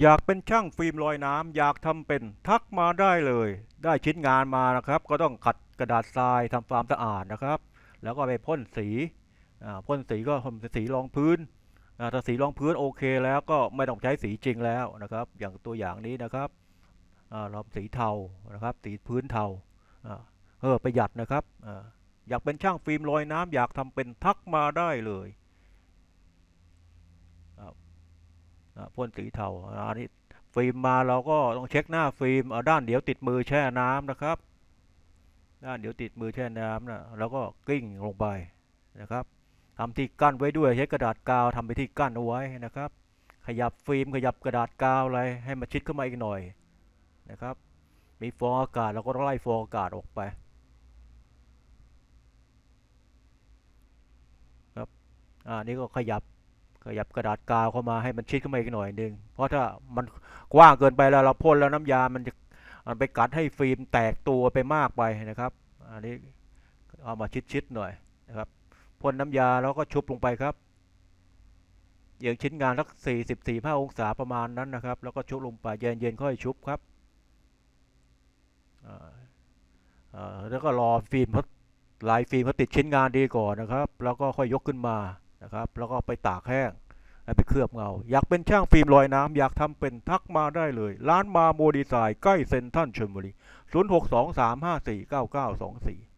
อยากเป็นช่างฟิล์มลอยน้ำอยากทำเป็นทักมาได้เลย ได้ชิ้นงานมานะครับ ก็ต้องขัดกระดาษทรายทำความสะอาดนะครับ แล้วก็ไปพ่นสีพ่นสีก็พ่นสีรองพื้นถ้าสีรองพื้นโอเคแล้วก็ไม่ต้องใช้สีจริงแล้วนะครับ อย่างตัวอย่างนี้นะครับอ่าเราสีเทานะครับ สีพื้นเทาเออประหยัดนะครับอ่าอยากเป็นช่างฟิล์มลอยน้ำอยากทำเป็นทักมาได้เลย อ่า พ่นสีเทาอันนี้ฟิล์มมาเราก็ต้องเช็คหน้าฟิล์มเอาด้านเดี๋ยวติดมือแช่น้ำนะครับ ด้านเดี๋ยวติดมือแช่น้ำนะแล้วก็กิ้งลงไปนะครับทำที่กั้นไว้ด้วยใช้กระดาษกาวทำไปที่กั้นเอาไว้นะครับ ขยับฟิล์มขยับกระดาษกาวอะไรให้มันชิดเข้ามาอีกหน่อยนะครับ มีฟองอากาศเราก็ไล่ฟองอากาศออกไปครับอ่านี่ก็ขยับ ขยับกระดาษกาวเข้ามาให้มันชิดเข้ามาอีกหน่อยหนึ่งเพราะถ้ามันกว้างเกินไปแล้วเราพ่นแล้วน้ำยามันจะมันไปกัดให้ฟิล์มแตกตัวไปมากไปนะครับ อันนี้เอามาชิดๆหน่อยนะครับพ่นน้ำยาแล้วก็ชุบลงไปครับอย่างชิ้นงานสักสี่สิบสี่ห้าองศาประมาณนั้นนะครับ แล้วก็ชุบลงไปเย็นๆค่อยชุบครับแล้วก็รอฟิล์มเขาลายฟิล์มเขาติดชิ้นงานดีก่อนนะครับ แล้วก็ค่อยยกขึ้นมา นะครับ แล้วก็ไปตากแห้งไปเคลือบเงา อยากเป็นช่างฟิล์มลอยน้ำอยากทำเป็นทักมาได้เลย ร้านมาโมดีไซน์ใกล้เซ็นทรัลชลบุรี 0623549924